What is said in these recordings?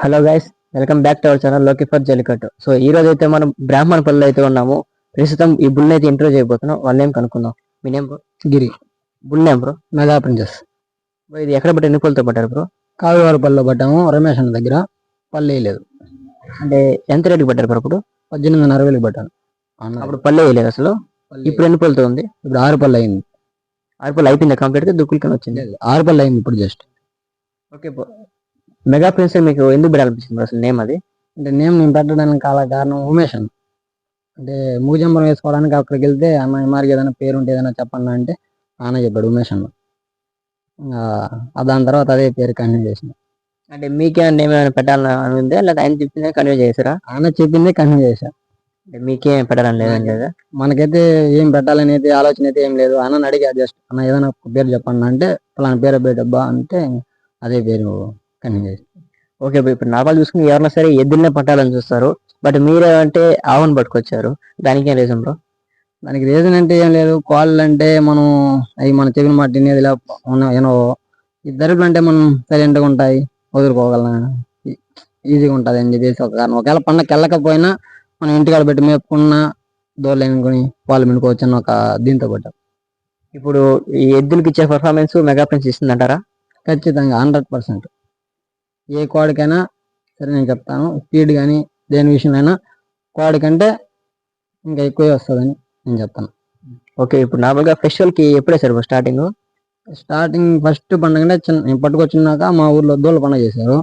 Hello guys welcome back to our ఛానల్లోకి for Jallikattu so ఈ రోజు అయితే మనం బ్రాహ్మణ పల్లెలో అయితే ఉన్నాము. ప్రస్తుతం ఈ బుల్ అయితే ఇంట్రో చేయబోతున్నాం. వాళ్ళ నేమ్ కనుక్కుందాం? మీ name bro Giri. Bull name bro mega princess. ఇది ఎక్కడ పట్టి ఎన్ని పూలతో పట్టారు బ్రో కావివారపల్లిలో పట్టాము. రమేష్ అన్న దగ్గర. పల్లె లేదు అంటే ఎంత రేటుకి పట్టారు బ్రో ఇప్పుడు పద్దెనిమిది వందల అరవైకి పట్టాను అప్పుడు పల్లె వేయలేదు అసలు? ఇప్పుడు ఎన్ని పూలతో ఉంది? ఇప్పుడు ఆరు పల్లె అయింది. ఆరు పళ్ళు అయిపోయింది? కంప్లీట్గా దుక్కులకి వచ్చింది. ఆరు పల్లె అయింది ఇప్పుడు జస్ట్ ఓకే మెగా ప్రిన్స్ మీకు ఎందుకు పెట్టాలనిపించింది? అసలు నేమ్ అది? అంటే నేమ్ నేను పెట్టడానికి కాల కారణం ఉమేష్ అన్న అంటే మూజంబరం వేసుకోవడానికి అక్కడికి వెళ్తే అన్న మారికి ఏదైనా పేరు ఉంటే ఏదైనా చెప్పండి అంటే నాన్న చెప్పాడు ఉమేష్ అన్న దాని తర్వాత అదే పేరు కంటిన్యూ చేసిన అంటే మీకే నేమ్ ఏమైనా పెట్టాలని అని ఉందా లేదా ఆయన చెప్పిందే కంటిన్యూ చేసారా? ఆయన చెప్పిందే కంటిన్యూ చేశా. అంటే మీకేం పెట్టాలని లేదని లేదా మనకైతే ఏం పెట్టాలని అయితే ఆలోచన అయితే ఏం లేదు. అన్న అడిగా జస్ట్ అన్న ఏదైనా పేరు చెప్పండి అంటే పలానా పేరు పెట్టబ్బా అంటే అదే పేరు. ఓకే ఇప్పుడు నార్మల్ చూసుకుని ఎవరైనా సరే ఎద్దులనే పట్టాలని చూస్తారు. బట్ మీరేమంటే ఆవును పట్టుకొచ్చారు. దానికి రీజన్ బ్రో దానికి రీజన్ అంటే ఏం లేదు. కాళ్ళు అంటే మనం అవి మన చెవిన మాట తినేది ఇలా ఏనో అంటే మనం సైలెంట్గా ఉంటాయి. వదులుకోగలం ఈజీగా ఉంటుంది అని చెప్పేసి ఒక కారణం. ఒకవేళ పండగకి వెళ్ళకపోయినా మనం ఇంటికాడ పెట్టి మేపుకున్న దోళ్ళు ఎన్నుకొని పాలు మినుకోవచ్చు అని ఒక దీంతో పట్టాం ఇప్పుడు ఈ ఎద్దులకి ఇచ్చే పర్ఫార్మెన్స్ మెగా ప్రిన్స్ ఇస్తుందంటారా? ఖచ్చితంగా హండ్రెడ్ పర్సెంట్ ఏ కోడికైనా సరే నేను చెప్తాను స్పీడ్ కానీ దేని విషయంలో కోడికంటే ఇంకా ఎక్కువే వస్తుందని నేను చెప్తాను. ఓకే ఇప్పుడు నార్మల్గా ఫెస్టివల్కి ఎప్పుడే సార్ స్టార్టింగ్? స్టార్టింగ్ ఫస్ట్ పండుగ అంటే చిన్న నేను పట్టుకొచ్చినాక మా ఊర్లో దోళ్ళ పండుగ చేశారు.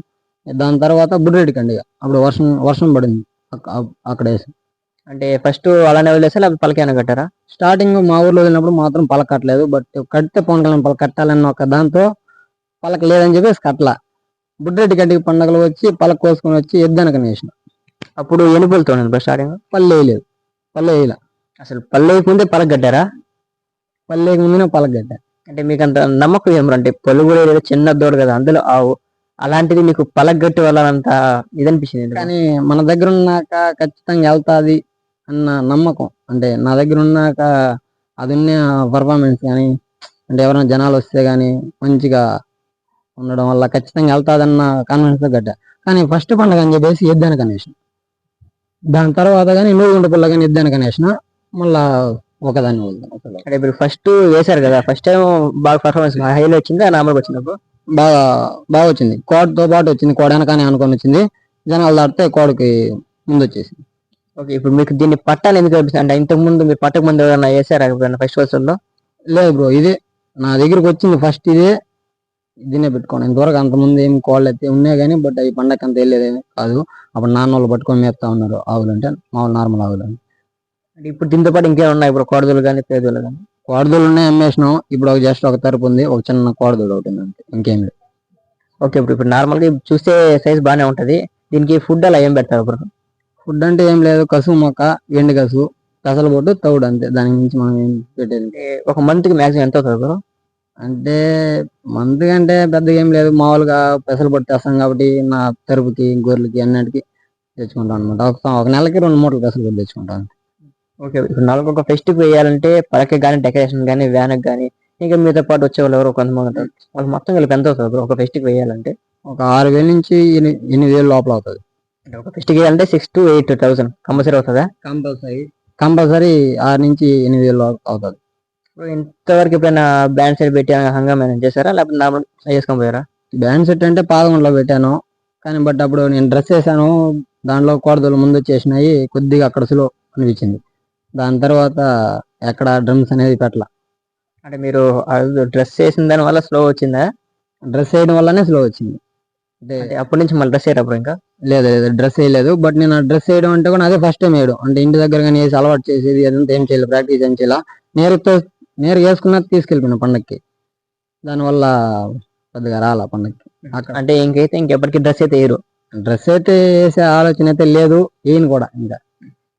దాని తర్వాత బుడ్రెడ్డి పండుగ అప్పుడు వర్షం వర్షం పడింది అక్కడ వేసి. అంటే ఫస్ట్ అలానే వదిలేసా లేకపోతే పలకైనా కట్టారా? స్టార్టింగ్ మా ఊర్లో వెళ్ళినప్పుడు మాత్రం పలక కట్టలేదు బట్ కడితే పవన్ కళ్యాణ్ పలక కట్టాలన్న ఒక దాంతో పలక లేదని చెప్పేసి కట్టల. బుడ్రెడ్డి గడ్డికి పండుగలు వచ్చి పలక కోసుకొని వచ్చి ఎద్దనక వేసిన అప్పుడు ఎనుపులతో స్టార్టింగ్ పల్లె వేయలేదు. పల్లె వేయలే. అసలు పల్లెకి వేయకముందే పలక కట్టారా? పల్లెకి ముందునే పలక కట్టా అంటే మీకు అంత నమ్మకం ఏమో అంటే పొలు కూడా ఏదో చిన్న దూడ కదా అందులో ఆవు. అలాంటిది మీకు పలక గట్టి వల్ల అంత ఇదనిపించింది కానీ మన దగ్గర ఉన్నాక ఖచ్చితంగా వెళ్తాది అన్న నమ్మకం. అంటే నా దగ్గర ఉన్నాక అది ఉన్న పర్ఫార్మెన్స్ కానీ అంటే ఎవరైనా జనాలు వస్తే కానీ మంచిగా ఉండడం వల్ల ఖచ్చితంగా వెళ్తాదన్న తో గట్టా కానీ ఫస్ట్ పండుగ అని చెప్పేసి ఎద్దానికి అనేసిన దాని తర్వాత కానీ నూరు గుంట పిల్ల కానీ ఎద్దానికి అనేసిన మళ్ళా ఒకదాన్ని. అంటే ఇప్పుడు ఫస్ట్ వేశారు కదా ఫస్ట్ టైం బాగా పర్ఫార్మెన్స్ హైలో వచ్చిందా నార్మల్ వచ్చినప్పుడు బాగా బాగా వచ్చింది. కోడతో పాటు వచ్చింది కోడ వెనకానే అనుకొని వచ్చింది. జనాలు దాటితే కోడకి ముందు వచ్చేసింది. ఓకే ఇప్పుడు మీకు దీన్ని పట్టాలి ఎందుకు అనిపిస్తుంది అంటే ఇంతకు ముందు మీరు పట్టక ముందు ఏమైనా వేసారా ఎప్పుడైనా ఫెస్టివల్స్లో లేదు బ్రో ఇదే నా దగ్గరికి వచ్చింది ఫస్ట్ ఇదే. దీన్నే పెట్టుకోండి ఇంతవరకు అంత ముందు ఏం కోళ్ళు అయితే ఉన్నాయి కానీ బట్ అవి పండగ అంత వెళ్ళేది కాదు. అప్పుడు నాన్న వాళ్ళు పట్టుకొని మేపుతా ఉన్నారు. ఆవులు అంటే మామూలు నార్మల్ ఆవులు అంటే ఇప్పుడు దీంతో పాటు ఇంకేమైనా ఉన్నాయి? ఇప్పుడు కోడదులు కానీ పేదలు కానీ కోడదూలు ఉన్నాయి అమ్మేసినాం. ఇప్పుడు ఒక జస్ట్ ఒక తరపు ఉంది. ఒక చిన్న కోడదూడు ఒకటి ఉంది అంతే. ఇంకేం లేదు. ఓకే ఇప్పుడు ఇప్పుడు నార్మల్గా చూస్తే సైజ్ బాగానే ఉంటది. దీనికి ఫుడ్ అలా ఏం పెడతారు ఇప్పుడు ఫుడ్ అంటే ఏం లేదు. కసు మొక్క ఎండు కసు కసలు పొట్టు తౌడు అంతే. దాని నుంచి మనం ఏం పెట్టేది అంటే ఒక మంత్కి మాక్సిమం ఎంత అవుతుంది అంటే మంత్ కంటే పెద్దగా ఏం లేదు. మామూలుగా పెసలు పొట్టు తెస్తాం కాబట్టి నా తరుపుకి గొర్రెలకి అన్నిటికి తెచ్చుకుంటాం అనమాట ఒక ఒక నెలకి రెండు మూటలు పెసలు పొట్టు తెచ్చుకుంటాం. ఓకే. ఇప్పుడు నాలుగు ఒక ఫెస్టివ్ వేయాలంటే పలక కానీ డెకరేషన్ కానీ వ్యాన్ కానీ ఇంకా మీతో పాటు వచ్చే వాళ్ళు ఎవరో కొంతమంది ఉంటారు. వాళ్ళు మొత్తం కలిపి ఎంత అవుతుంది ఒక ఫెస్టివ్ వేయాలంటే? ఒక ఆరు వేల నుంచి ఎని- ఎనిమిది వేలు లోపల అవుతుంది. అంటే ఒక ఫెస్టివ్ వేయాలంటే six to eight thousand. Compulsory అవుతుందా? కంపల్సరీ. కంపల్సరీ ఆరు నుంచి ఎనిమిది వేలు లోపల అవుతుంది. ఇంతవరకు ఎప్పుడైనా బ్యాండ్ సైడ్ పెట్టి హంగామా చేశారా? లేకపోతే నార్మల్ చేసుకొని పోయారా? బ్యాండ్ సెట్ అంటే పాదగుండలో పెట్టాను. కానీ బట్ అప్పుడు నేను డ్రెస్ వేసాను. దాంట్లో కోడదలు ముందు వచ్చేసినాయి. కొద్దిగా అక్కడ స్లో అనిపించింది. దాని తర్వాత ఎక్కడ డ్రమ్స్ అనేది పెట్టల. అంటే మీరు డ్రెస్ చేసిన దాని వల్ల స్లో వచ్చిందా? డ్రెస్ వేయడం వల్లనే స్లో వచ్చింది. అంటే అప్పటి నుంచి మళ్ళీ డ్రెస్ అయ్యేటప్పుడు ఇంకా? లేదు లేదు. డ్రెస్ వేయలేదు. బట్ నేను ఆ డ్రెస్ వేయడం అంటే కూడా అదే ఫస్ట్ టైం వేయడం. అంటే ఇంటి దగ్గర కానీ వేసి అలవాటు చేసేది అదంతా ఏం చేయలేదు. ప్రాక్టీస్ ఏం చేయాల. నేరుతో నేరుగా వేసుకున్నా తీసుకెళ్ళిపోయినా పండక్కి. దానివల్ల పెద్దగా రాలా పండక్కి. అంటే ఇంకైతే ఇంకెప్పటికీ డ్రెస్ అయితే వేయరు. డ్రెస్ అయితే వేసే ఆలోచన అయితే లేదు వేయను కూడా ఇంకా.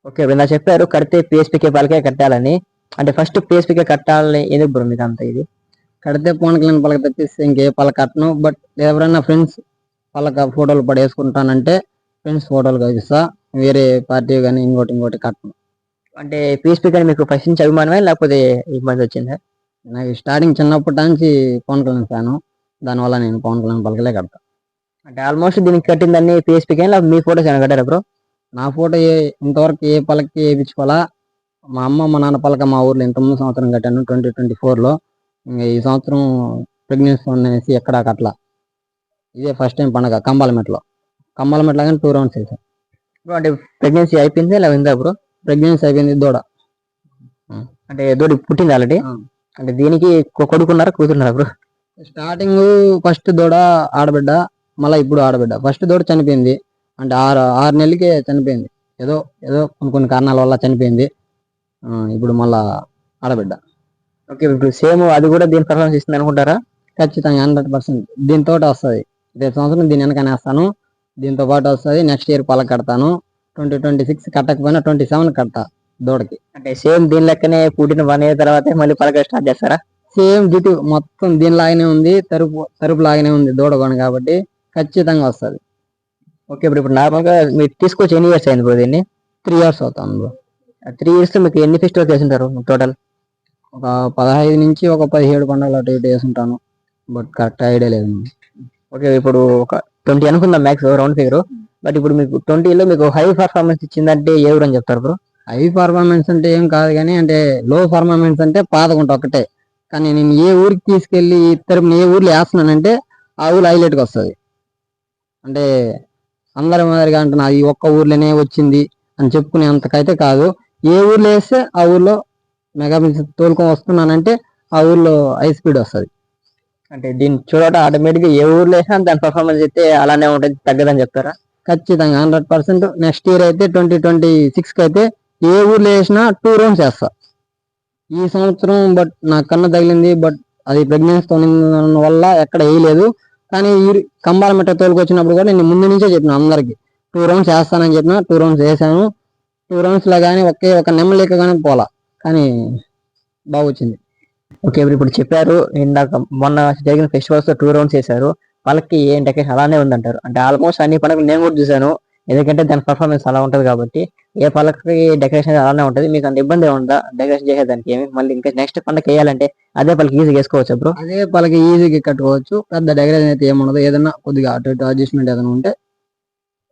ఓకే ఇప్పుడు నాకు చెప్పారు కడితే పిఎస్పీకే పలకే కట్టాలని. అంటే ఫస్ట్ పిఎస్పీకే కట్టాలని ఎందుకు బ్రో మీకు అంత ఇది? కడితే పవన్ కళ్యాణ్ పలక తప్పిస్తే ఇంకే పలక కట్టను. బట్ ఎవరైనా ఫ్రెండ్స్ పలక ఫోటోలు పడి వేసుకుంటానంటే ఫ్రెండ్స్ ఫోటోలు ఇస్తా వేరే పార్టీ కానీ ఇంకోటి ఇంకోటి కట్టను. అంటే పీఎస్పీ కానీ మీకు ఫస్ట్ నుంచి అభిమానమే? లేకపోతే ఇబ్బంది వచ్చిందా? నాకు స్టార్టింగ్ చిన్నప్పటి నుంచి పవన్ కళ్యాణ్ ఫ్యాను. దానివల్ల నేను పవన్ కళ్యాణ్ పలకలే కడతా అంటే ఆల్మోస్ట్ దీనికి కట్టిందన్ని పీఎస్పీ కానీ మీ ఫోటోస్ ఏమైనా కట్టారా బ్రో నా ఫోటో ఏ ఇంతవరకు ఏ పలకి వేయించుకోవాలా మా అమ్మ మా నాన్న పలక మా ఊర్లో ఇంతకుముందు సంవత్సరం కట్టాను ట్వంటీ ట్వంటీ ఫోర్లో ఇంకా ఈ సంవత్సరం ప్రెగ్నెన్సీ అనేసి ఎక్కడ కట్టలా. ఇదే ఫస్ట్ టైం పండగ కంబాలమెట్లో. కంబాలమెట్లో కానీ టూ రౌండ్స్ వేసాను బ్రో అంటే ప్రెగ్నెన్సీ అయిపోయింది? లేదా ఉందా బ్రో ప్రెగ్నెన్సీ అయిపోయింది దూడ. అంటే దూడి పుట్టింది ఆల్రెడీ. అంటే దీనికి కొడుకున్నారా కూతురున్నారా బ్రో? స్టార్టింగ్ ఫస్ట్ దూడ ఆడబిడ్డ మళ్ళీ ఇప్పుడు ఆడబిడ్డ. ఫస్ట్ దూడ చనిపోయింది. అంటే ఆరు ఆరు నెలలకే చనిపోయింది. ఏదో ఏదో కొన్ని కొన్ని కారణాల వల్ల చనిపోయింది. ఇప్పుడు మళ్ళా ఆడబిడ్డ. ఓకే ఇప్పుడు సేమ్ అది కూడా దీని పర్ఫార్మెన్స్ ఇస్తుంది అనుకుంటారా? ఖచ్చితంగా హండ్రెడ్ పర్సెంట్ దీంతో వస్తుంది. రేపు సంవత్సరం దీని వెనకనే వేస్తాను. దీంతో పాటు వస్తుంది. నెక్స్ట్ ఇయర్ పలక కడతాను. ట్వంటీ ట్వంటీ సిక్స్ కట్టకపోయినా ట్వంటీ సెవెన్ కట్ట దూడకి. అంటే సేమ్ దీని లెక్కనే పుట్టిన వన్ ఇయర్ తర్వాత మళ్ళీ పలక స్టార్ట్ చేస్తారా? సేమ్ జిటి మొత్తం దీనిలాగానే ఉంది తరుపు తరుపు లాగానే ఉంది దూడ కొన కాబట్టి ఖచ్చితంగా వస్తుంది. ఓకే ఇప్పుడు ఇప్పుడు నార్మల్గా మీరు తీసుకొచ్చి ఎన్ని ఇయర్స్ అయింది బ్రో దీన్ని? త్రీ ఇయర్స్ అవుతాను బ్రో. త్రీ ఇయర్స్ మీకు ఎన్ని ఫెస్టివల్ చేసింటారు టోటల్? ఒక పదహైదు నుంచి ఒక పదిహేడు పండుగలు అటు ఇటు వేసుంటాను బట్ కరెక్ట్ ఐడియా లేదు ఓకే ఇప్పుడు ఒక ట్వంటీ అనుకుందాం మ్యాక్స్ రౌండ్ ఫిగర్. బట్ ఇప్పుడు మీకు ట్వంటీలో మీకు హై పర్ఫార్మెన్స్ ఇచ్చిందంటే ఏ ఊరు అని చెప్తారు బ్రో హై పర్ఫార్మెన్స్ అంటే ఏం కాదు కానీ అంటే లో పర్ఫార్మెన్స్ అంటే పాతకుంట ఒకటే కానీ నేను ఏ ఊరికి తీసుకెళ్ళి తరపున ఏ ఊర్లో వేస్తున్నానంటే ఆ ఊరు హైలైట్గా వస్తుంది. అంటే అందరి మాదిరిగా అంటున్నా ఈ ఒక్క ఊర్లోనే వచ్చింది అని చెప్పుకునే అంతకైతే కాదు. ఏ ఊర్లో వేస్తే ఆ ఊర్లో మెగా తోలుకొని వస్తున్నానంటే ఆ ఊర్లో హై స్పీడ్ వస్తుంది. అంటే దీన్ని చూడటం ఆటోమేటిక్గా ఏ ఊర్లో వేసినా దాని పర్ఫార్మెన్స్ అయితే అలానే ఉంటుంది తగ్గదని చెప్తారా? ఖచ్చితంగా హండ్రెడ్ పర్సెంట్. నెక్స్ట్ ఇయర్ అయితే ట్వంటీ ట్వంటీ సిక్స్కి అయితే ఏ ఊర్లో వేసినా టూ రౌండ్స్ వేస్తా. ఈ సంవత్సరం బట్ నా కన్న తగిలింది బట్ అది ప్రెగ్నెన్సీ వల్ల ఎక్కడ వేయలేదు. కానీ ఈ కంబాల మెట్ట తోలుకొచ్చినప్పుడు కూడా నేను ముందు నుంచే చెప్పిన అందరికి టూ రౌండ్స్ వేస్తానని చెప్పిన టూ రౌండ్స్ వేసాను టూ రౌండ్స్లో కానీ ఒకే ఒక నెమ్మలేక కానీ పోలా. కానీ బాగా వచ్చింది ఓకే ఇప్పుడు ఇప్పుడు చెప్పారు ఇందాక మొన్న జరిగిన ఫెస్టివల్స్లో టూ రౌండ్స్ వేశారు. వాళ్ళకి ఏం డెకరేషన్ అలానే ఉందంటారు. అంటే ఆల్మోస్ట్ అన్ని పండుగలు నేను కూడా చూసాను ఎందుకంటే దాని పర్ఫార్మెన్స్ అలా ఉంటుంది కాబట్టి ఏ పలకకి డెకరేషన్ అలానే ఉంటుంది. మీకు అంత ఇబ్బంది ఉందా డెకరేషన్ చేసేదానికి ఏమి? మళ్ళీ ఇంకా నెక్స్ట్ పండుగ వేయాలంటే అదే పలకి ఈజీగా వేసుకోవచ్చు బ్రో అదే పలకి ఈజీగా కట్టుకోవచ్చు. పెద్ద డెకరేషన్ అయితే ఏముండదు. ఏదైనా కొద్దిగా అటు ఇటు అడ్జస్ట్మెంట్ ఏదైనా ఉంటే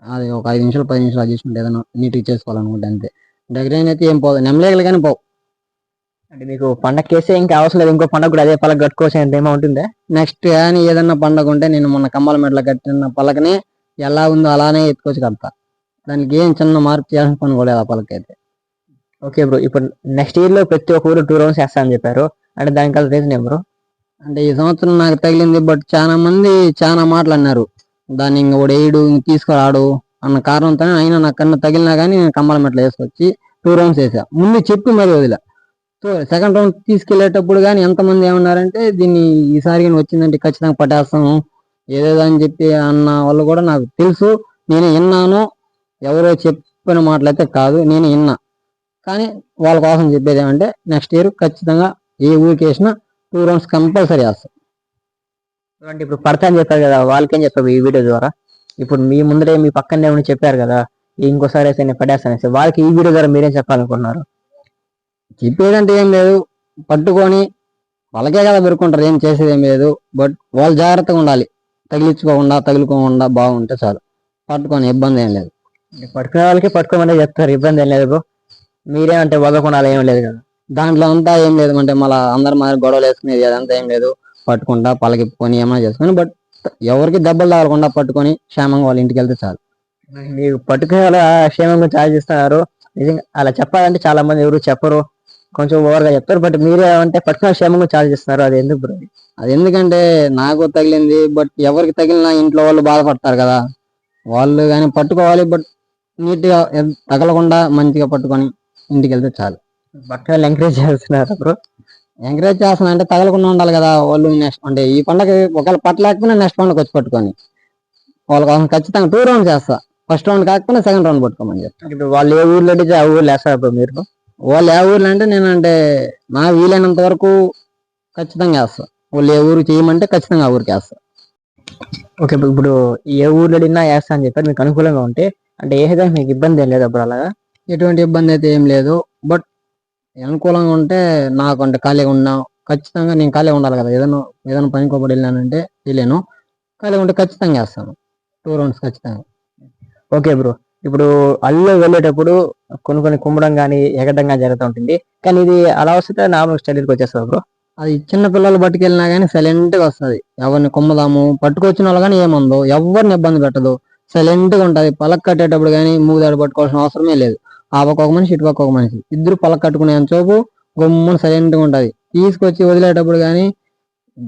అది ఒక ఐదు నిమిషాలు పది నిమిషాలు అడ్జస్ట్మెంట్ ఏదైనా నీట్గా చేసుకోవాలనుకుంటే అంతే. డెకరేషన్ అయితే ఏం పోదు. నెమ్మలేగలు కానీ పోవు. అంటే మీకు పండగ వేసే ఇంకా అవసరం లేదు. ఇంకో పండగ కూడా అదే పలక కట్టుకోవచ్చు అంత ఏమో ఉంటుందా. నెక్స్ట్ కానీ ఏదన్నా పండగ ఉంటే నేను మొన్న కమ్మల మెడలో కట్టిన పలకని ఎలా ఉందో అలానే ఎత్తుకోవచ్చు కడతా. దానికి ఏం చిన్న మార్పు చేయాల్సిన పని కూడా ఆ పలక అయితే ఓకే బ్రో ఇప్పుడు నెక్స్ట్ ఇయర్లో ప్రతి ఒక్క ఊరు టూ రౌండ్స్ వేస్తా అని చెప్పారు. అంటే దానికి రీజన్ ఏం బ్రో అంటే ఈ సంవత్సరం నాకు తగిలింది బట్ చాలా మంది చాలా మాటలు అన్నారు. దాన్ని ఇంక ఒకడు వేయడు ఇంక తీసుకురాడు అన్న కారణంతో అయినా నాకు కన్నా తగిలినా కానీ నేను కమ్మల మెట్లు వేసుకొచ్చి టూ రౌండ్స్ వేసా ముందు చెప్పి మరి వదిలా. సెకండ్ రౌండ్ తీసుకెళ్ళేటప్పుడు కానీ ఎంతమంది ఏమన్నారంటే దీన్ని ఈసారి కానీ వచ్చిందంటే ఖచ్చితంగా పట్టేస్తాము. ఏదేదో అని చెప్పి అన్న వాళ్ళు కూడా నాకు తెలుసు. నేను విన్నాను. ఎవరో చెప్పిన మాటలు అయితే కాదు. నేను విన్నా. కానీ వాళ్ళ కోసం చెప్పేది ఏమంటే నెక్స్ట్ ఇయర్ ఖచ్చితంగా ఏ ఊరికి వేసినా టూ రౌండ్స్ కంపల్సరీ వేస్తాం. అంటే ఇప్పుడు పడతా అని చెప్పారు కదా వాళ్ళకేం చెప్పారు ఈ వీడియో ద్వారా? ఇప్పుడు మీ ముందరే మీ పక్కనే ఉండి చెప్పారు కదా ఇంకోసారి అయితే నేను పడేస్తానేసి వాళ్ళకి ఈ వీడియో ద్వారా మీరేం చెప్పాలనుకుంటున్నారు చెప్పేదంటే ఏం లేదు. పట్టుకొని వాళ్ళకే కదా పెరుకుంటారు ఏం చేసేది ఏం లేదు. బట్ వాళ్ళు జాగ్రత్తగా ఉండాలి. తగిలించుకోకుండా తగులుకోకుండా బాగుంటే చాలు. పట్టుకొని ఇబ్బంది ఏం లేదు. అంటే పట్టుకునే వాళ్ళకి పట్టుకోమని చెప్తారు. ఇబ్బంది ఏం లేదు మీరేమంటే వదలకుండా ఏం లేదు కదా. దాంట్లో అంతా ఏం లేదు అంటే మళ్ళీ అందరు మరి గొడవలు వేసుకునేది అదంతా ఏం లేదు. పట్టుకుంటా పలకిప్పుకొని ఏమైనా చేసుకొని బట్ ఎవరికి దెబ్బలు తగలకుండా పట్టుకొని క్షేమంగా వాళ్ళ ఇంటికి వెళ్తే చాలు. మీరు పట్టుకునే వాళ్ళ క్షేమంగా ఛార్జ్ ఇస్తున్నారు నిజంగా అలా చెప్పాలంటే చాలా మంది ఎవరు చెప్పరు. కొంచెం ఓవర్గా చెప్తారు బట్ మీరే అంటే పట్టుకునే క్షేమంగా ఛార్జ్ ఇస్తున్నారు అది ఎందుకు బ్రో అది ఎందుకంటే నాకు తగిలింది బట్ ఎవరికి తగిలినా ఇంట్లో వాళ్ళు బాధపడతారు కదా. వాళ్ళు కానీ పట్టుకోవాలి బట్ నీట్గా తగలకుండా మంచిగా పట్టుకొని ఇంటికి వెళ్తే చాలు. పట్టుకునే ఎంకరేజ్ చేస్తున్నారు బ్రో ఎంకరేజ్ చేస్తున్నా అంటే తగలకుండా ఉండాలి కదా వాళ్ళు నెక్స్ట్ అంటే ఈ పండగ ఒకవేళ పట్టలేకపోయినా నెక్స్ట్ పండుగ వచ్చి పట్టుకొని. వాళ్ళ కోసం ఖచ్చితంగా టూ రౌండ్ చేస్తా. ఫస్ట్ రౌండ్ కాకపోయినా సెకండ్ రౌండ్ పట్టుకోమని చెప్తా ఇప్పుడు వాళ్ళు ఏ ఊర్లో అడిగితే ఆ ఊర్లో వేస్తారు మీరు? వాళ్ళు ఏ ఊర్లో అంటే నేను అంటే నా వీలైనంత వరకు ఖచ్చితంగా వేస్తా. వాళ్ళు ఏ ఊరు చేయమంటే ఖచ్చితంగా ఆ ఊరికి వేస్తా. ఓకే ఇప్పుడు ఏ ఊర్లో అడిగినా వేస్తా అని చెప్పారు. మీకు అనుకూలంగా ఉంటే అంటే ఏ విధంగా మీకు ఇబ్బంది ఏం లేదు అప్పుడు అలాగా? ఎటువంటి ఇబ్బంది అయితే ఏం లేదు. బట్ అనుకూలంగా ఉంటే నాకు అంటే ఖాళీగా ఉన్నా ఖచ్చితంగా నేను ఖాళీగా ఉండాలి కదా. ఏదైనా ఏదైనా పని కోపడి వెళ్ళానంటే వెళ్ళాను. ఖాళీగా ఉంటే ఖచ్చితంగా వేస్తాను. టూ రౌండ్స్ ఖచ్చితంగా. Okay bro. ఇప్పుడు అల్లు వెళ్ళేటప్పుడు కొన్ని కొన్ని కుమ్మడం కానీ ఎగడం కానీ జరుగుతూ ఉంటుంది. కానీ ఇది అలా వస్తే నార్మల్ స్టైల్కి వచ్చేస్తుంది బ్రో? అది చిన్న పిల్లలు పట్టుకెళ్ళినా కానీ సైలెంట్గా వస్తుంది. ఎవరిని కుమ్మదాము పట్టుకొచ్చిన వాళ్ళు కానీ ఏముందో ఎవరిని ఇబ్బంది పెట్టదు. సైలెంట్గా ఉంటుంది. పలక కట్టేటప్పుడు కానీ మూదాడు పట్టుకోవాల్సిన అవసరమే లేదు. ఆ పక్క ఒక మనిషి ఇటు పక్క ఒక మనిషి. ఇద్దరు పలక కట్టుకునే చోపు గమ్మున సైలెంట్గా ఉంటుంది. తీసుకొచ్చి వదిలేటప్పుడు కానీ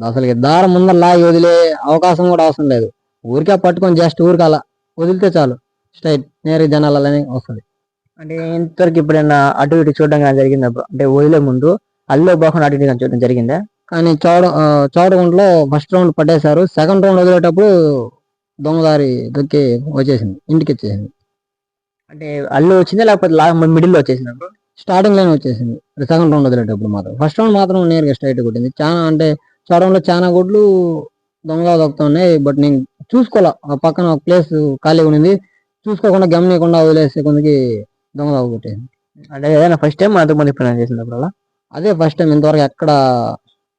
అసలు దారం ముందర లాగి వదిలే అవకాశం కూడా అవసరం లేదు. ఊరికే పట్టుకొని జస్ట్ ఊరికి అలా వదిలితే చాలు. స్ట్రైట్ నేరుగా జనాలనే వస్తది. అంటే ఇంతవరకు ఎప్పుడైనా అటు ఇటు చూడడం కానీ జరిగింది అంటే వదిలే ముందు అల్లు బాగుండా అటు ఇటు కానీ చూడడం జరిగిందా? కానీ చౌడ చౌడ గుంట్లో ఫస్ట్ రౌండ్ పట్టేశారు సెకండ్ రౌండ్ వదిలేటప్పుడు దొంగదారి దొక్కి వచ్చేసింది ఇంటికి వచ్చేసింది. అంటే అల్లు వచ్చింది లేకపోతే లా మిడిల్లో స్టార్టింగ్ లైన్ వచ్చేసింది. సెకండ్ రౌండ్ వదిలేటప్పుడు మాత్రం. ఫస్ట్ రౌండ్ మాత్రం నేరుగా స్ట్రైట్ కొట్టింది. చాలా అంటే చౌడంలో చాలా గుడ్లు దొంగ దొక్కుతున్నాయి. బట్ నేను చూసుకోవాలా. ఆ పక్కన ఒక ప్లేస్ ఖాళీ ఉండింది చూసుకోకుండా గమనియకుండా వదిలేసే కొందకి దొంగ దొంగ అంటే ఏదైనా ఫస్ట్ టైం అంతకు ముందు ఎప్పుడైనా చేసిందా అలా? అదే ఫస్ట్ టైం ఇంతవరకు ఎక్కడ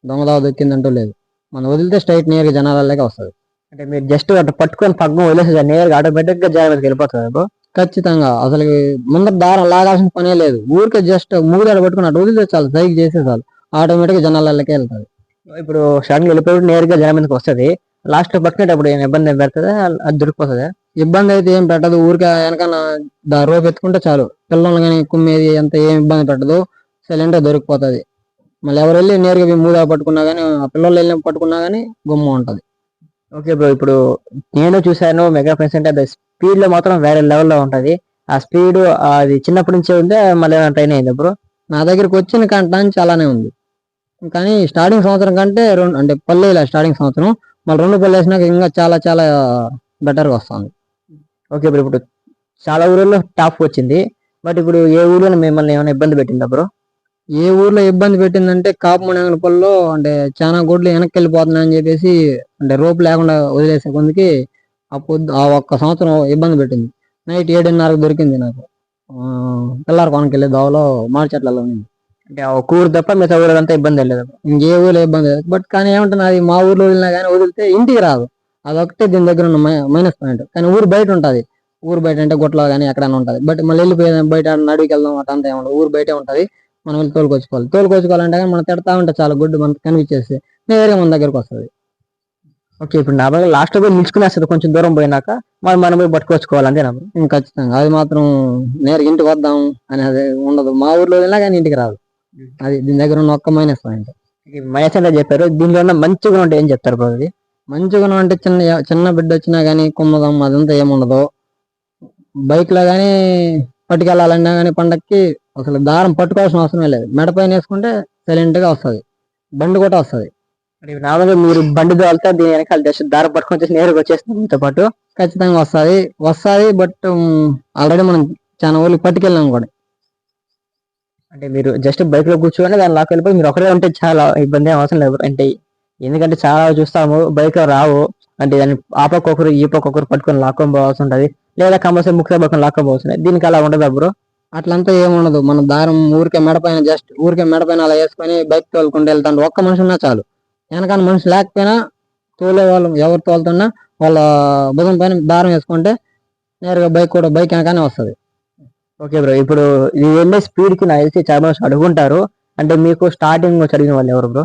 దొంగ దొంగ దొక్కిందంటూ లేదు. మనం వదిలితే స్ట్రైట్ నేరుగా జనాలకే వస్తుంది. అంటే మీరు జస్ట్ అట్లా పట్టుకొని పగ్గం వదిలేసి నేరుగా ఆటోమేటిక్గా గా జాగ్రత్తగా వెళ్ళిపోతుంది బ్రో? ఖచ్చితంగా. అసలు ముందర దారం లాగాల్సిన పనే లేదు. ఊరికే జస్ట్ మూడాడు పట్టుకుని అటు వదిలితే చాలు సైకి చేసే చాలు ఆటోమేటిక్ జనాలకే వెళ్తుంది ఇప్పుడు సడన్ వెళ్ళిపోయి నేరుగా జనం మీదకి వస్తుంది. లాస్ట్ పట్టుకునేటప్పుడు ఏమైనా ఇబ్బంది ఏం పెడుతుందా? అది దొరికిపోతుందా? ఇబ్బంది అయితే ఏం పెట్టదు. ఊరికే వెనకన దా రోప్ ఎత్తుకుంటే చాలు. పిల్లలు కానీ కుమ్మేది అంత ఏం ఇబ్బంది పెట్టదు. సైలెంట్గా దొరికిపోతుంది. మళ్ళీ ఎవరు వెళ్ళి నేరుగా మూడా పట్టుకున్నా కానీ ఆ పిల్లలు వెళ్ళి పట్టుకున్నా కానీ గుమ్మ ఉంటది. ఓకే బ్రో ఇప్పుడు నేను చూసాను మెగా ఫ్రెండ్స్ అంటే అది స్పీడ్లో మాత్రం వేరే లెవెల్లో ఉంటది. ఆ స్పీడ్ అది చిన్నప్పటి నుంచే ఉందే మళ్ళీ ట్రైన్ అయింది బ్రో? నా దగ్గరికి వచ్చిన కంటానికి చాలానే ఉంది. కానీ స్టార్టింగ్ సంవత్సరం కంటే రెండు అంటే పల్లెల స్టార్టింగ్ సంవత్సరం మళ్ళీ రెండు పల్లె వేసినాక ఇంకా చాలా చాలా బెటర్గా వస్తుంది. ఓకే బ్రో ఇప్పుడు చాలా ఊర్లలో టాప్ వచ్చింది. బట్ ఇప్పుడు ఏ ఊర్లో మిమ్మల్ని ఏమైనా ఇబ్బంది పెట్టిందా బ్రో? ఏ ఊర్లో ఇబ్బంది పెట్టిందంటే కాపు పల్లెలో అంటే చాలా గోడ్లు వెనక్కి వెళ్ళిపోతున్నాయి అని చెప్పేసి అంటే రోప్ లేకుండా వదిలేసే కొందికి ఆ పొద్దు ఆ ఒక్క సంవత్సరం ఇబ్బంది పెట్టింది. నైట్ ఏడున్నరకు దొరికింది నాకు. పిల్లర పిల్లర్ కొనకి వెళ్ళే దోవలో ఉంది అంటే ఆ ఒక ఊరు తప్ప మిగతా ఊరంతా ఇబ్బంది లేదు. ఇంకే ఊర్లో ఇబ్బంది లేదు. బట్ కానీ ఏమంటున్నా అది మా ఊర్లో వదిలినా కానీ వదిలితే ఇంటికి రాదు. అదొకటే దీని దగ్గర ఉన్న మైనస్ పాయింట్ కానీ ఊరు బయట ఉంటది. ఊరు బయట అంటే గుట్లో కానీ ఎక్కడైనా ఉంటది. బట్ మళ్ళీ వెళ్ళిపోయేది బయట నడికి వెళ్దాం అటు అంతా ఏముండదు. ఊరు బయటే ఉంటది. మనం వెళ్ళి తోలుకొచ్చుకోవాలి. తోలుకొచ్చుకోవాలంటే మనం తిడతా ఉంటే చాలా గుడ్డు మనకు కనిపించేసి నేరుగా మన దగ్గరకు వస్తుంది. ఓకే ఇప్పుడు నా బాగా లాస్ట్ పోయి నిల్చుకునేస్తుంది. కొంచెం దూరం పోయినాక మరి మనం పోయి పట్టుకొచ్చుకోవాలి అంతేనా? ఇంకా ఖచ్చితంగా. అది మాత్రం నేరుగా ఇంటికి వద్దాం అనేది ఉండదు. మా ఊర్లో వెళ్ళినా కానీ ఇంటికి రాదు. అది దీని దగ్గర ఉన్న ఒక్క మైనస్ పాయింట్ మహేష్ అంటే చెప్పారు. దీనిలో ఉన్న మంచిగా ఉంటే ఏం చెప్తారు బ్రో అది? మంచిగా అంటే చిన్న చిన్న బిడ్డ వచ్చినా కానీ కుమ్మదం అదంతా ఏముండదు బైక్లో కానీ పట్టుకెళ్ళాలన్నా కానీ పండక్కి అసలు దారం పట్టుకోవాల్సిన అవసరమే లేదు. మెడ పైన వేసుకుంటే సైలెంట్గా వస్తది. బండి కూడా వస్తది. మరి నార్మల్గా మీరు బండి దోలితే దీని వెనకాల జస్ట్ దారి పట్టుకొని వచ్చేసి నేరుగా వచ్చేస్తుంది మీతో పాటు ఖచ్చితంగా వస్తది. వస్తది బట్ ఆల్రెడీ మనం చాలా ఊళ్ళకి పట్టుకెళ్ళాం కూడా. అంటే మీరు జస్ట్ బైక్లో కూర్చొని దాని లాక్ వెళ్ళిపోయి మీరు ఒకరే ఉంటే చాలా ఇబ్బంది అవసరం లేదు. అంటే ఎందుకంటే చాలా చూస్తాము బైక్లో రావు. అంటే దాన్ని ఆ పక్క ఒకరు ఈ పక్క ఒకరు పట్టుకొని లాక్కొని పోవాల్సి ఉంటది. లేదా కంపల్సరీ ముఖ్య పక్కన లాక్కొని పోవాల్సి దీనికి అలా ఉండదు బ్రో? అట్లంతా ఏముండదు మన దారం ఊరికే మెడ పైన జస్ట్ ఊరికే మెడ పైన అలా వేసుకొని బైక్ తోలుకుంటూ వెళ్తాంటే ఒక్క మనిషి ఉన్నా చాలు. వెనకాల మనిషి లేకపోయినా తోలే వాళ్ళు. ఎవరు తోలుతున్నా వాళ్ళ భుజం పైన దారం వేసుకుంటే నేరుగా బైక్ కూడా బైక్ వెనకానే వస్తది. ఓకే బ్రో ఇప్పుడు ఇది వెళ్ళే స్పీడ్కి నాకు తెలిసి చాలా మంది అడుగుంటారు. అంటే మీకు స్టార్టింగ్ వచ్చి అడిగిన వాళ్ళు ఎవరు బ్రో?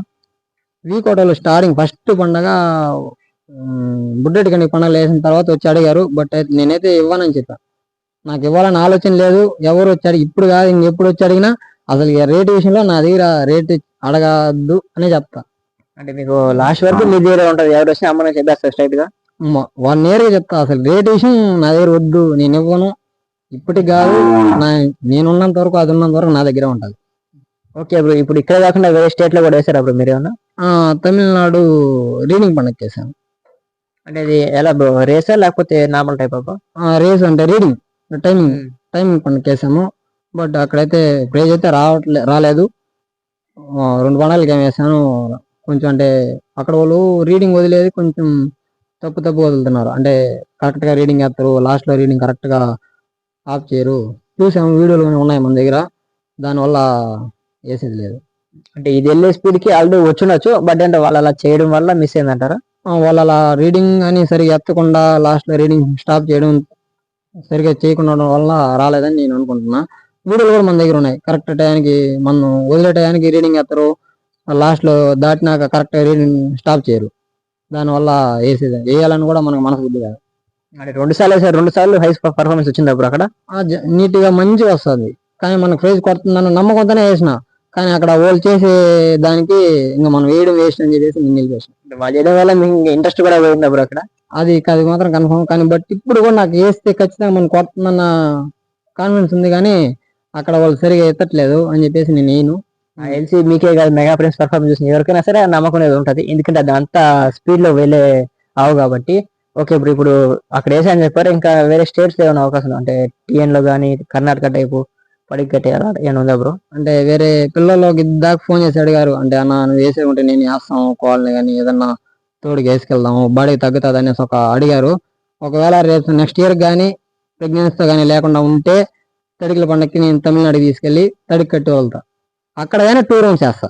వీకోటలో స్టార్టింగ్ ఫస్ట్ పండగ బుడ్డెటి కనుక పండగ వేసిన తర్వాత వచ్చి అడిగారు. బట్ అయితే నేనైతే ఇవ్వనని చెప్పా. నాకు ఇవ్వాలని ఆలోచన లేదు. ఎవరు వచ్చి అడిగి ఇప్పుడు కాదు ఇంకెప్పుడు వచ్చి అడిగినా అసలు రేట్ విషయంలో నా దగ్గర రేట్ అడగద్దు అనే చెప్తా. అంటే మీకు లాస్ట్ వరకు మీ దగ్గర ఉంటది. ఎవరు వచ్చినా అమ్మని చెప్పేస్తారు స్ట్రైట్గా? వాళ్ళు నేరుగా చెప్తా. అసలు రేట్ విషయం నా దగ్గర వద్దు. నేను ఇవ్వను. ఇప్పటికి కాదు నా నేను ఉన్నంత వరకు అది ఉన్నంత వరకు నా దగ్గర ఉంటది. ఓకే బ్రో ఇప్పుడు ఇక్కడ కాకుండా వేరే స్టేట్లో కూడా వేసారా బ్రో మీరు ఏమన్నా? ఆ తమిళనాడు రీడింగ్ పండగ చేశాను. అంటే అది ఎలా బ్రో రేసా లేకపోతే నార్మల్ టైప్ బ్రో? రేస్ అంటే రీడింగ్ టైమింగ్ టైమింగ్ పండుగ వేసాము బట్ అక్కడైతే ప్రైజ్ అయితే రావట్లే రాలేదు. రెండు పండుగలకి ఏం వేసాను కొంచెం అంటే అక్కడ వాళ్ళు రీడింగ్ వదిలేది కొంచెం తప్పు తప్పు వదులుతున్నారు. అంటే కరెక్ట్గా రీడింగ్ వేస్తారు లాస్ట్లో రీడింగ్ కరెక్ట్గా ఆఫ్ చేయరు. చూసాము వీడియోలు ఉన్నాయి మన దగ్గర. దానివల్ల వేసేది లేదు. అంటే ఇది వెళ్ళే స్పీడ్కి ఆల్రెడీ వచ్చుండొచ్చు. బట్ అంటే వాళ్ళు అలా చేయడం వల్ల మిస్ అయిందంటారా? వాళ్ళు అలా రీడింగ్ అని సరిగా ఎత్తకుండా లాస్ట్లో రీడింగ్ స్టాప్ చేయడం సరిగా చేయకుండా వల్ల రాలేదని నేను అనుకుంటున్నా. వీడియోలు కూడా మన దగ్గర ఉన్నాయి. కరెక్ట్ టయానికి మనం వదిలే టయానికి రీడింగ్ ఎత్తరు. లాస్ట్లో దాటినాక కరెక్ట్ రీడింగ్ స్టాప్ చేయరు. దానివల్ల వేసేది వేయాలని కూడా మనకు మనసు బుద్ధి కాదు. అంటే రెండు సార్లు వేసారు. రెండు సార్లు హై పర్ఫార్మెన్స్ వచ్చింది అప్పుడు అక్కడ? నీట్గా మంచిగా వస్తుంది. కానీ మన ప్రైజ్ కొడుతుందన్న నమ్మకంతోనే వేసిన. కానీ అక్కడ వాళ్ళు చేసే దానికి ఇంకా మనం వేయడం వేస్ట్ అని చెప్పేసి నేను నిలిపేసిన అంటే వాళ్ళు చేయడం వల్ల మీకు ఇంట్రెస్ట్ కూడా పోయింది అప్పుడు అక్కడ? అది అది మాత్రం కన్ఫర్మ్ కానీ బట్ ఇప్పుడు కూడా నాకు వేస్తే ఖచ్చితంగా మనం కొడుతుందన్న కాన్ఫిడెన్స్ ఉంది కానీ అక్కడ వాళ్ళు సరిగా ఎత్తట్లేదు అని చెప్పేసి నేను వేయను. నాకు తెలిసి మీకే కాదు మెగా ప్రిన్స్ పర్ఫార్మెన్స్ చూసిన ఎవరికైనా సరే నమ్మకం అనేది ఉంటుంది. ఎందుకంటే అది అంత స్పీడ్లో వెళ్ళే ఆవు కాబట్టి. ఓకే ఇప్పుడు ఇప్పుడు అక్కడ వేసాయని చెప్పారు. ఇంకా వేరే స్టేట్స్ ఏమైనా అవకాశం? అంటే టీఎన్లో కానీ కర్ణాటక టైపు పడికి అలా ఏమైనా ఉందా బ్రో అంటే వేరే పిల్లలకి దాకా ఫోన్ చేసి అడిగారు. అంటే అన్న నువ్వు వేసే ఉంటే నేను వేస్తాము కాల్ని కానీ ఏదన్నా తోడుకి వేసుకెళ్దాము బాడీకి తగ్గుతుంది అనేసి ఒక అడిగారు. ఒకవేళ రేపు నెక్స్ట్ ఇయర్ కానీ ప్రెగ్నెన్సీతో కానీ లేకుండా ఉంటే తడికల పండక్కి నేను తమిళనాడు తీసుకెళ్ళి తడికి కట్టి వెళ్తా అక్కడ కానీ టూ రూమ్స్ వేస్తా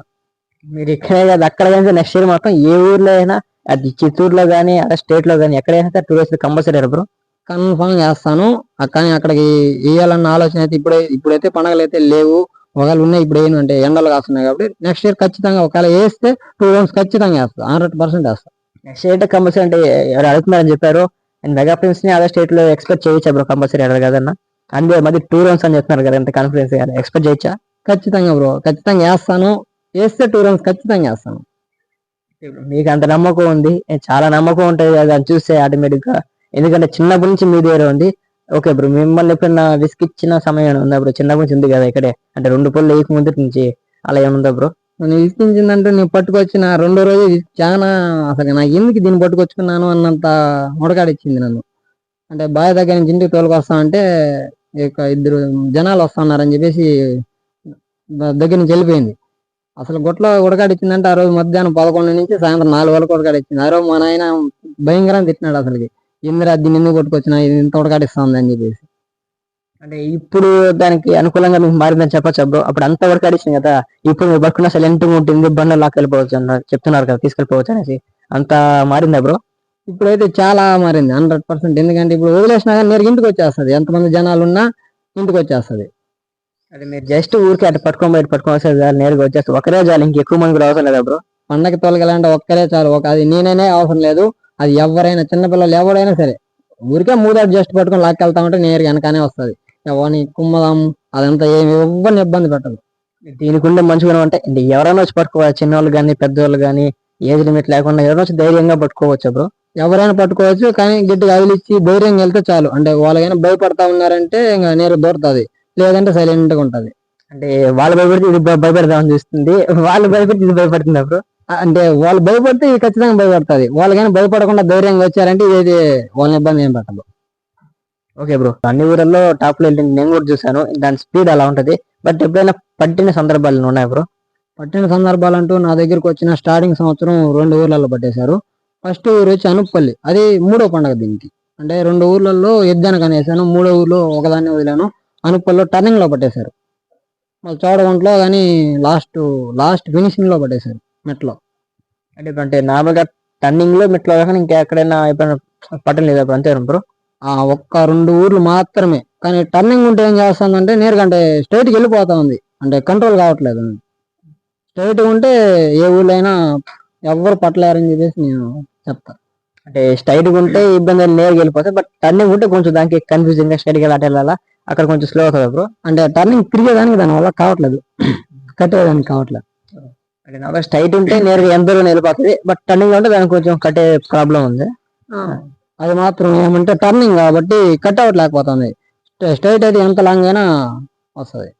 మీరు ఇక్కడే కాదు అక్కడ కానీ నెక్స్ట్ ఇయర్ మొత్తం ఏ ఊర్లో అయినా అది చిత్తూరులో కానీ అదే స్టేట్లో కానీ ఎక్కడైనా సరే two days compulsory bro confirm చేస్తాను. కానీ అక్కడికి వేయాలన్న ఆలోచన అయితే ఇప్పుడే ఇప్పుడైతే పండగలు అయితే లేవు. ఒకవేళ ఉన్నాయి ఇప్పుడు ఏమి అంటే ఎండలు కాస్తున్నాయి కాబట్టి నెక్స్ట్ ఇయర్ ఖచ్చితంగా ఒకవేళ వేస్తే టూ రౌండ్స్ ఖచ్చితంగా వేస్తా. హండ్రెడ్ పర్సెంట్ వేస్తా. నెక్స్ట్ ఇయర్ కంపల్సరీ అంటే ఎవరు అడుగుతున్నారని చెప్పారు. అండ్ మెగా ప్రిన్స్ని అదే స్టేట్లో ఎక్స్పెక్ట్ చేయొచ్చా బ్రో కంపల్సరీ అడగదు కదన్నా? అందే మధ్య టూ రౌండ్స్ అని చెప్తున్నారు కదా ఎంత కాన్ఫిడెన్స్ ఎక్స్పెక్ట్ చేయొచ్చా? ఖచ్చితంగా బ్రో ఖచ్చితంగా వేస్తాను. వేస్తే టూ రౌండ్స్ ఖచ్చితంగా వేస్తాను. మీకు అంత నమ్మకం ఉంది. ఏ చాలా నమ్మకం ఉంటుంది కదా అని చూస్తే ఆటోమేటిక్గా. ఎందుకంటే చిన్నప్పటి నుంచి మీ దగ్గర ఉంది. ఓకే బ్రో మిమ్మల్ని ఎప్పుడైనా రిస్క్ ఇచ్చిన సమయం ఉందా బ్రో? చిన్నప్పటి నుంచి ఉంది కదా ఇక్కడే. అంటే రెండు పళ్ళు వేయక ముందు నుంచి అలా ఏమైనా బ్రో? నేను ఇచ్చిందంటే నేను పట్టుకొచ్చిన రెండో రోజు చాలా అసలు నాకు ఎందుకు దీన్ని పట్టుకొచ్చుకున్నాను అన్నంత ముడకాడిచ్చింది నన్ను. అంటే బావి దగ్గర నుంచి ఇంటికి తోలుకొస్తా అంటే ఇక ఇద్దరు జనాలు వస్తున్నారని చెప్పేసి దగ్గర నుంచి వెళ్ళిపోయింది. అసలు గుట్లో ఉడకాడిచ్చిందంటే ఆ రోజు మధ్యాహ్నం పదకొండు నుంచి సాయంత్రం నాలుగు వరకు ఉడకాడిచ్చింది. ఆ రోజు మా నాయన భయంకరంగా తిట్టినాడు అసలుకి. ఇందిరా దీన్ని ఎందుకు కొట్టుకొచ్చినా? ఇది ఇంత ఉడకాడిస్తుంది అని చెప్పేసి. అంటే ఇప్పుడు దానికి అనుకూలంగా మీకు మారిందని చెప్పొచ్చు బ్రో? అప్పుడు అంత వరకు అడిచింది కదా. ఇప్పుడు మీరు పట్టుకున్న సైలెంట్ ఎంత ఉంటుంది బండ్లో లాక్ వెళ్ళిపోవచ్చు అన్నారు చెప్తున్నారు కదా తీసుకెళ్ళిపోవచ్చు అనేసి. అంత మారిందా బ్రో? ఇప్పుడైతే చాలా మారింది హండ్రెడ్ పర్సెంట్. ఎందుకంటే ఇప్పుడు వదిలేసినా కానీ మీరు ఇంటికి వచ్చేస్తుంది. ఎంతమంది జనాలు ఉన్నా ఇంటికి వచ్చేస్తుంది. అది మీరు జస్ట్ ఊరికి అటు పట్టుకొని బయట పట్టుకొని చాలు, నేరుగా వచ్చేస్తే ఒకరే చాలు. ఇంకెక్కువ మంది కూడా అవసరం లేదా బ్రో. పండగ తొలగాలంటే ఒక్కరే చాలు. ఒక అది నేనే అవసరం లేదు. అది ఎవరైనా చిన్నపిల్లలు ఎవరైనా సరే. ఊరికే మూదాడు జస్ట్ పట్టుకొని లాక్కెళ్తా ఉంటే నేరుగా వెనకానే వస్తుంది. ఎవరిని కుమ్మదాం అదంతా ఏమి ఎవరిని ఇబ్బంది పెట్టదు. దీనికి ఉండే మంచిగా అంటే ఎవరైనా వచ్చి పట్టుకోవచ్చు చిన్నవాళ్ళు కానీ పెద్దవాళ్ళు కానీ ఏజ్ లిమిట్ లేకుండా ఎవరైనా వచ్చి ధైర్యంగా పట్టుకోవచ్చు బ్రో. ఎవరైనా పట్టుకోవచ్చు కానీ గట్టిగా అదిలిచ్చి ధైర్యంగా వెళ్తే చాలు. అంటే వాళ్ళకైనా భయపడతా ఉన్నారంటే ఇంకా నేరు దొరుకుతుంది. లేదంటే సైలెంట్గా గా అంటే వాళ్ళు భయపడితే ఇది భయ- చూస్తుంది. వాళ్ళు భయపెడితే ఇది భయపడుతుంది బ్రో? అంటే వాళ్ళు భయపడితే ఇది ఖచ్చితంగా భయపడుతుంది. వాళ్ళకైనా భయపడకుండా ధైర్యంగా వచ్చారంటే ఇది వాళ్ళని ఇబ్బంది ఏం పెట్టదు. Okay bro. అన్ని ఊరల్లో టాప్లో వెళ్ళింది నేను కూడా చూసాను దాని స్పీడ్ అలా ఉంటది. బట్ ఎప్పుడైనా పట్టిన సందర్భాలు ఉన్నాయి బ్రో? పట్టిన సందర్భాలంటూ నా దగ్గరకు వచ్చిన స్టార్టింగ్ సంవత్సరం రెండు ఊర్లలో పట్టేశారు. ఫస్ట్ ఊరు వచ్చి అనుప్పల్లి. అది మూడో పండగ దీనికి. అంటే రెండు ఊర్లలో ఎద్దాను కనేసాను మూడో ఊర్లో ఒకదాన్ని వదిలాను. అనుప్పల్లో టర్నింగ్లో పట్టేశారు. మళ్ళీ చోడగుంట్లో కానీ లాస్ట్ లాస్ట్ ఫినిషింగ్లో పట్టేశారు. మెట్లో. అంటే ఇప్పుడు అంటే నార్మల్గా టర్నింగ్లో మెట్లో కాకుండా ఇంకా ఎక్కడైనా ఎప్పుడైనా పట్టం లేదు బ్రో అంతే బ్రో. ఆ ఒక్క రెండు ఊర్లు మాత్రమే. కానీ టర్నింగ్ ఉంటే ఏం చేస్తుందంటే నేరుగా అంటే స్ట్రైట్కి వెళ్ళిపోతా ఉంది. అంటే కంట్రోల్ కావట్లేదు. స్ట్రైట్ ఉంటే ఏ ఊర్లో అయినా ఎవ్వరు పట్టలేరని చెప్పేసి నేను చెప్తాను అంటే స్ట్రైట్గా ఉంటే ఇబ్బంది నేరుగా వెళ్ళిపోతాయి బట్ టర్నింగ్ ఉంటే కొంచెం దానికి కన్ఫ్యూజింగ్గా స్ట్రైట్గా అటు వెళ్ళాలా. అక్కడ కొంచెం స్లో అవుతుంది బ్రో. అంటే టర్నింగ్ తిరిగేదానికి దాని వల్ల కావట్లేదు. కట్టేదానికి కావట్లేదు. నార్మల్ స్ట్రైట్ ఉంటే నేరుగా ఎంత దూరం వెళ్ళిపోతుంది బట్ టర్నింగ్ ఉంటే దానికి కొంచెం కట్టే ప్రాబ్లం ఉంది. అది మాత్రం ఏమంటే టర్నింగ్ కాబట్టి కట్ అవ్వట్లేకపోతుంది స్ట్రైట్ అయితే ఎంత లాంగ్ అయినా వస్తుంది.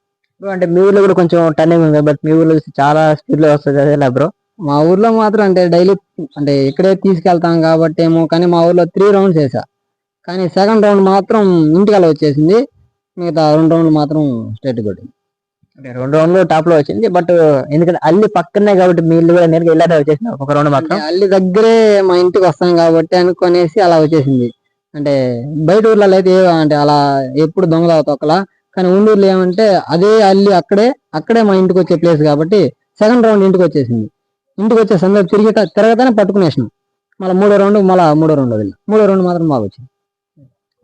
బ్రో అంటే మీ ఊర్లో కూడా కొంచెం టర్నింగ్ ఉంది బట్ మీ ఊర్లో చాలా స్పీడ్లో వస్తుంది అదే బ్రో మా ఊర్లో మాత్రం అంటే డైలీ అంటే ఇక్కడే తీసుకెళ్తాం కాబట్టి ఏమో కానీ మా ఊర్లో త్రీ రౌండ్స్ వేసా కానీ సెకండ్ రౌండ్ మాత్రం ఇంటికల్లా వచ్చేసింది మిగతా రెండు రౌండ్లు మాత్రం స్ట్రైట్ కొట్టింది. అంటే రెండు రౌండ్లు టాప్లో వచ్చింది బట్ ఎందుకంటే అల్లి పక్కనే కాబట్టి మీ ఇల్లు కూడా నేరుగా వెళ్ళాడే వచ్చేసింది ఒక రౌండ్ మాత్రం. అల్లి దగ్గరే మా ఇంటికి వస్తాం కాబట్టి అనుకునేసి అలా వచ్చేసింది. అంటే బయట ఊర్లలో అయితే అంటే అలా ఎప్పుడు దొంగల తొక్కలా కానీ ఉండూరులో ఏమంటే అదే అల్లి అక్కడే అక్కడే మా ఇంటికి వచ్చే ప్లేస్ కాబట్టి సెకండ్ రౌండ్ ఇంటికి వచ్చేసింది. ఇంటికి వచ్చే సందర్భం తిరిగి తిరగతానే పట్టుకునేసినాం మళ్ళీ మూడో రౌండ్ మళ్ళీ మూడో రౌండ్ వదిలి మూడో రౌండ్ మాత్రం బాగా వచ్చింది.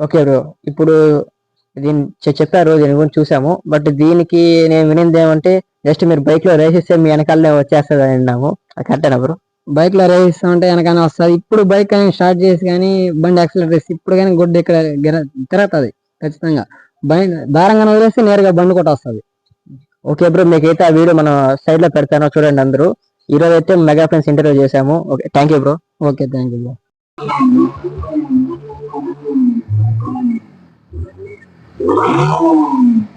ఓకే బ్రో ఇప్పుడు దీన్ని చెప్పారు దీని గురించి చూసాము. బట్ దీనికి నేను వినింది ఏమంటే జస్ట్ మీరు బైక్లో రేస్ ఇస్తే మీ వెనకాలనే వచ్చేస్తుంది అని అది కరెక్టేనా బ్రో బైక్లో రేస్ ఇస్తామంటే వెనకనే వస్తుంది. ఇప్పుడు బైక్ కానీ స్టార్ట్ చేసి కానీ బండి యాక్సిలేటర్ వేసి ఇప్పుడు కానీ గొడ్డు ఇక్కడ తిరుగుతుంది ఖచ్చితంగా. బండి దారంగా వదిలేస్తే నేరుగా బండి కొట్ట వస్తుంది. ఓకే బ్రో మీకైతే ఆ వీడియో మనం సైడ్లో పెడతాను చూడండి అందరూ. ఈ రోజు అయితే మెగా ఫ్రెండ్స్ ఇంటర్వ్యూ చేసాము okay thank you bro okay thank you Boom!